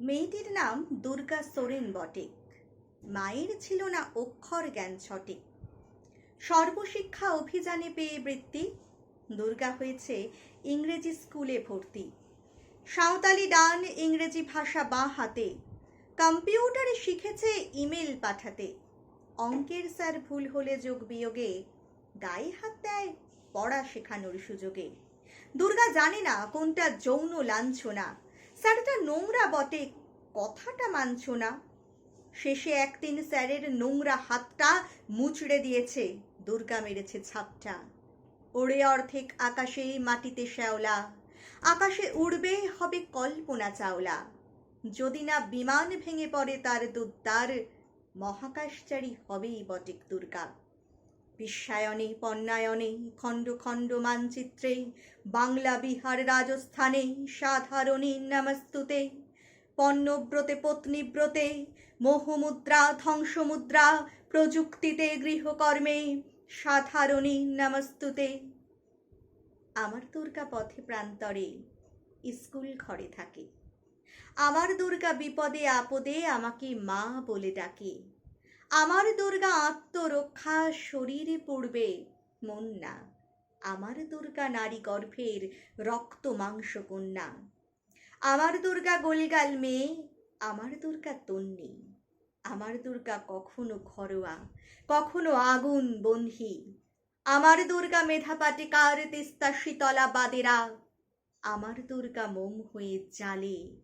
মেয়েটির নাম দুর্গা সোরেন বটে। মায়ের ছিল না অক্ষর জ্ঞান সঠিক সর্বশিক্ষা অভিযানে পেয়ে বৃত্তি। দুর্গা হয়েছে ইংরেজি স্কুলে ভর্তি। সাঁওতালি ডান ইংরেজি ভাষা বাঁ হাতে। কম্পিউটারে শিখেছে ইমেল পাঠাতে। অঙ্কের স্যার ভুল হলে যোগ বিয়োগে। গায়ে হাত দেয় পড়া শেখানোর সুযোগে। দুর্গা জানে না কোনটা যৌন লাঞ্ছনা। স্যারটা নোংরা বটে, কথাটা মানছ না। শেষে একদিন স্যারের নোংরা হাতটা মুচড়ে দিয়েছে, দুর্গা মেরেছে ছাপটা ওড়ে অর্ধেক আকাশে মাটিতে শ্যাওলা, আকাশে উড়বে হবে কল্পনা চাওলা। যদি না বিমান ভেঙে পড়ে তার দুদ্দার মহাকাশচারী হবেই বটেক দুর্গা। বিশ্বায়নে পণ্যায়নে, খণ্ড খণ্ড মানচিত্রে, বাংলা বিহার রাজস্থানে সাধারণী নামস্তুতে, পণ্যব্রতে, পত্নীব্রতে, মোহমুদ্রা, ধ্বংসমুদ্রা, প্রযুক্তিতে, গৃহকর্মে সাধারণী নামস্তুতে। আমার দুর্গা পথে প্রান্তরে স্কুল ঘরে থাকে। আমার দুর্গা বিপদে, আপদে আমাকে মা বলে ডাকে। আমার দুর্গা আত্মরক্ষা শরীরে পড়বে, মন না। আমার দুর্গা নারী গর্ভের রক্ত মাংস কন্যা। আমার দুর্গা গোলগাল মেয়ে, আমার দুর্গা তন্নি। আমার দুর্গা কখনো ঘরোয়া, কখনো আগুন বন্ধি। আমার দুর্গা মেধা পাটিকার তিস্তা শীতলা বাদেরা? আমার দুর্গা মোম হয়ে জালে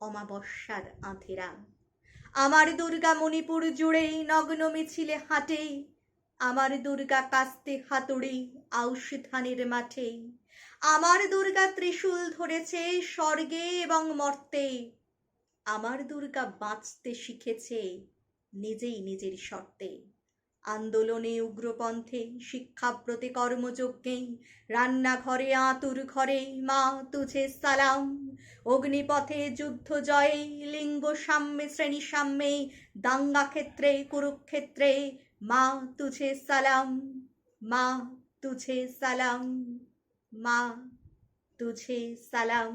অমাবস্যার আঁধেরা। আমার দুর্গা মণিপুর জুড়েই নগ্ন মিছিলে হাটেই, আমার দুর্গা কাস্তে হাতুড়ি আউশ ধানের মাঠেই। আমার দুর্গা ত্রিশূল ধরেছে স্বর্গে এবং মর্তে, আমার দুর্গা বাঁচতে শিখেছে নিজেই নিজের শর্তে। আন্দোলনে উগ্রপন্থে, শিক্ষাব্রতে কর্মযজ্ঞে, রান্নাঘরে আতুর ঘরে মা তুঝে সালাম। অগ্নিপথে যুদ্ধ জয়ে, লিঙ্গ সাম্যে, শ্রেণি সাম্যে, দাঙ্গা ক্ষেত্রে, কুরুক্ষেত্রে মা তুঝে সালাম, মা তুঝে সালাম, মা তুঝে সালাম।